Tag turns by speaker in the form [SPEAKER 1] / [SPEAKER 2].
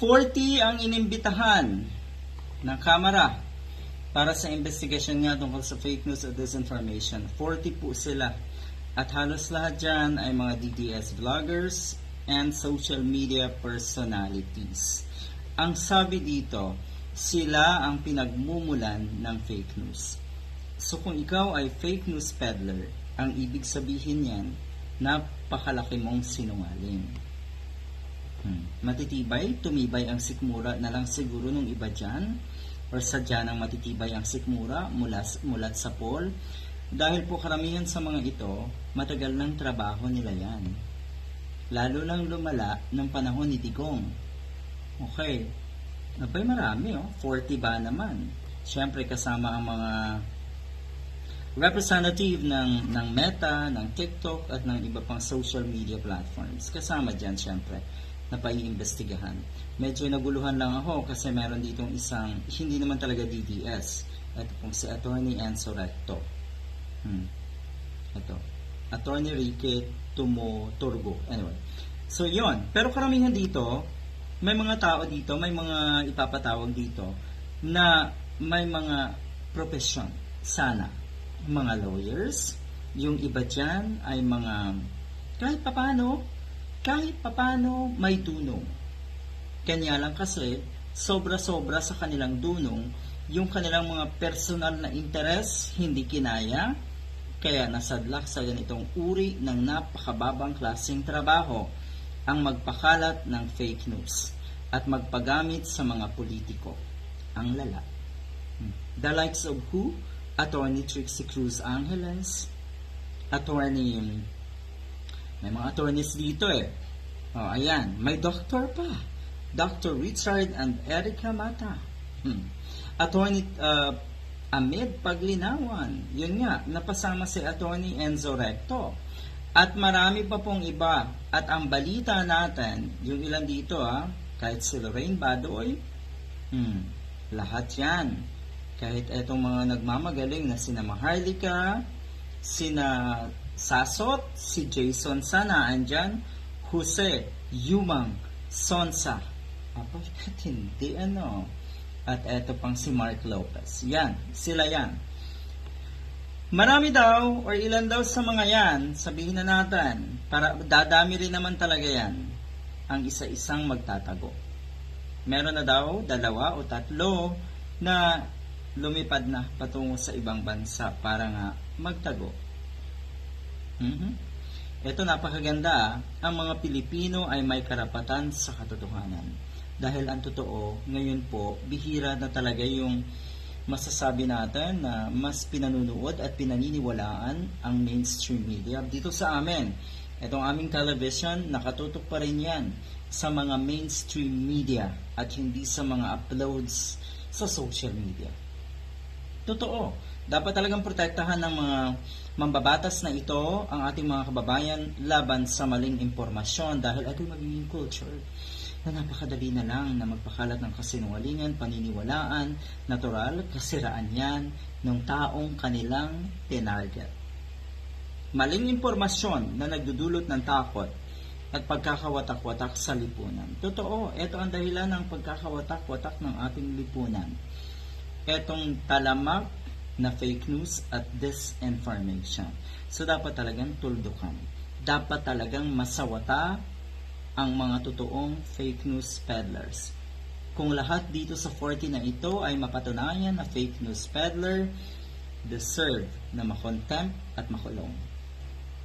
[SPEAKER 1] 40 ang inimbitahan ng Kamara para sa investigasyon nga tungkol sa fake news at disinformation. 40 po sila. At halos lahat dyan ay mga DDS vloggers and social media personalities. Ang sabi dito, sila ang pinagmumulan ng fake news. So kung ikaw ay fake news peddler, ang ibig sabihin yan, napakalaki mong sinungaling. Hmm. Matitibay, tumibay ang sikmura na lang siguro nung iba dyan, or sadya nang matitibay ang sikmura mula, mulat sa poll. Dahil po karamihan sa mga ito, matagal ng trabaho nila yan. Lalo lang lumala ng panahon ni Digong. Okay. Abay marami oh. 40 ba naman? Siyempre kasama ang mga representative ng, ng Meta, ng TikTok, at ng iba pang social media platforms. Kasama dyan, syempre, na paiimbestigahan. Medyo naguluhan lang ako kasi meron ditong isang, hindi naman talaga DDS. Ito pong si Attorney Enzo Recto. Hmm. Ito. Attorney Ricky Tumo Turgo. Anyway. So, yon Pero karamihan dito, may mga tao dito, may mga ipapatawag dito na may mga profesyon. Sana. Mga lawyers. Yung iba dyan ay mga kahit papano, kahit papano may dunong. Kanya lang kasi, sobra-sobra sa kanilang dunong, yung kanilang mga personal na interes hindi kinaya, kaya nasadlak sa ganitong uri ng napakababang klaseng trabaho ang magpakalat ng fake news at magpagamit sa mga politiko. Ang lala. Hmm. The likes of who? Attorney Trixie Cruz Angeles, Attorney may mga attorneys dito eh. Oh, ayan. May doctor pa. Dr. Richard and Erica Mata. Hmm. Attorney uh, Amid Paglinawan. Yun nga, napasama si Attorney Enzo Recto. At marami pa pong iba. At ang balita natin, yung ilan dito ah, kahit si Lorraine Badoy, hmm, lahat yan. Kahit etong mga nagmamagaling na sina Maharlika, sina Sasot, si Jason Sana, andyan, Jose Yumang Sonsa. Aba, hindi ano. At eto pang si Mark Lopez. Yan, sila yan. Marami daw, or ilan daw sa mga yan, sabihin na natin, para dadami rin naman talaga yan, ang isa-isang magtatago. Meron na daw, dalawa o tatlo, na lumipad na patungo sa ibang bansa para nga magtago. Mhm. Ito napakaganda ah. Ang mga Pilipino ay may karapatan sa katotohanan. Dahil ang totoo, ngayon po, bihira na talaga yung masasabi natin na mas pinanunood at pinaniniwalaan ang mainstream media. Dito sa amin, itong aming television, nakatutok pa rin yan sa mga mainstream media at hindi sa mga uploads sa social media. Totoo, dapat talagang protektahan ng mga mambabatas na ito ang ating mga kababayan laban sa maling impormasyon dahil ito magiging culture na napakadali na lang na magpakalat ng kasinungalingan, paniniwalaan, natural, kasiraan yan ng taong kanilang tinarget. Maling impormasyon na nagdudulot ng takot at pagkakawatak-watak sa lipunan. Totoo, ito ang dahilan ng pagkakawatak-watak ng ating lipunan. Etong talamak na fake news at disinformation. So, dapat talagang tuldukan. Dapat talagang masawata ang mga totoong fake news peddlers. Kung lahat dito sa 40 na ito ay mapatunayan na fake news peddler, deserve na makontempt at makulong.